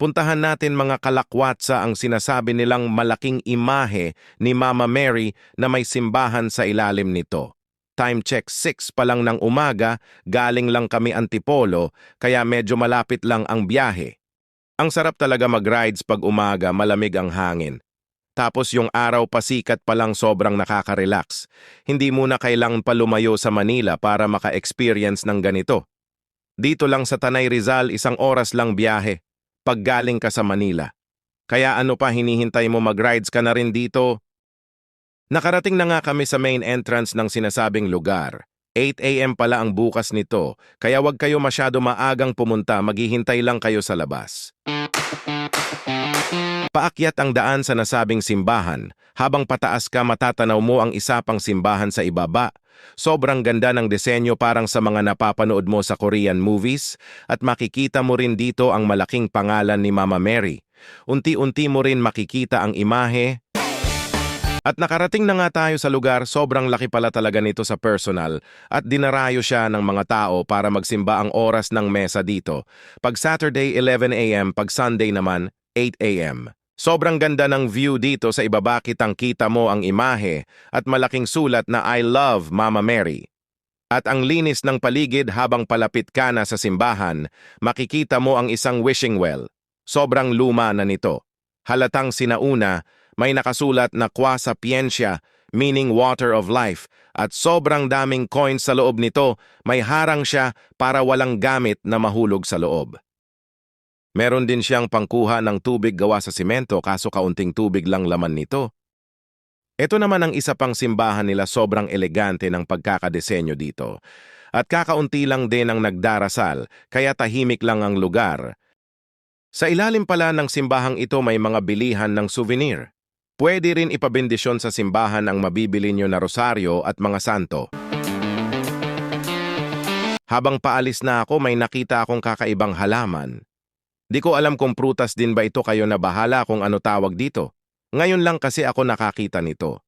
Puntahan natin mga kalakwatsa ang sinasabi nilang malaking imahe ni Mama Mary na may simbahan sa ilalim nito. Time check 6 pa lang ng umaga, galing lang kami Antipolo, kaya medyo malapit lang ang biyahe. Ang sarap talaga mag-rides pag umaga, malamig ang hangin. Tapos yung araw pasikat pa lang sobrang nakaka-relax. Hindi muna kailangan pa lumayo sa Manila para maka-experience ng ganito. Dito lang sa Tanay Rizal, isang oras lang biyahe. Pag galing ka sa Manila. Kaya ano pa hinihintay mo mag-rides ka na rin dito? Nakarating na nga kami sa main entrance ng sinasabing lugar. 8 a.m. pala ang bukas nito, kaya wag kayo masyado maagang pumunta, maghihintay lang kayo sa labas. Paakyat ang daan sa nasabing simbahan. Habang pataas ka matatanaw mo ang isa pang simbahan sa ibaba. Sobrang ganda ng disenyo parang sa mga napapanood mo sa Korean movies at makikita mo rin dito ang malaking pangalan ni Mama Mary. Unti-unti mo rin makikita ang imahe. At nakarating na nga tayo sa lugar, sobrang laki pala talaga nito sa personal at dinarayo siya ng mga tao para magsimba ang oras ng mesa dito. Pag Saturday 11 a.m., pag Sunday naman 8 a.m. Sobrang ganda ng view dito sa ibaba kitang kita mo ang imahe at malaking sulat na I love Mama Mary. At ang linis ng paligid habang palapit ka na sa simbahan, makikita mo ang isang wishing well. Sobrang luma na nito. Halatang sinauna, may nakasulat na Kwa Sapiensya, meaning water of life, at sobrang daming coins sa loob nito, may harang siya para walang gamit na mahulog sa loob. Meron din siyang pangkuha ng tubig gawa sa simento kaso kaunting tubig lang laman nito. Ito naman ang isa pang simbahan nila sobrang elegante ng pagkakadesenyo dito. At kakaunti lang din ang nagdarasal, kaya tahimik lang ang lugar. Sa ilalim pala ng simbahang ito may mga bilihan ng souvenir. Pwede rin ipabendisyon sa simbahan ang mabibili nyo na rosaryo at mga santo. Habang paalis na ako may nakita akong kakaibang halaman. Di ko alam kung prutas din ba ito kayo na bahala kung ano tawag dito. Ngayon lang kasi ako nakakita nito.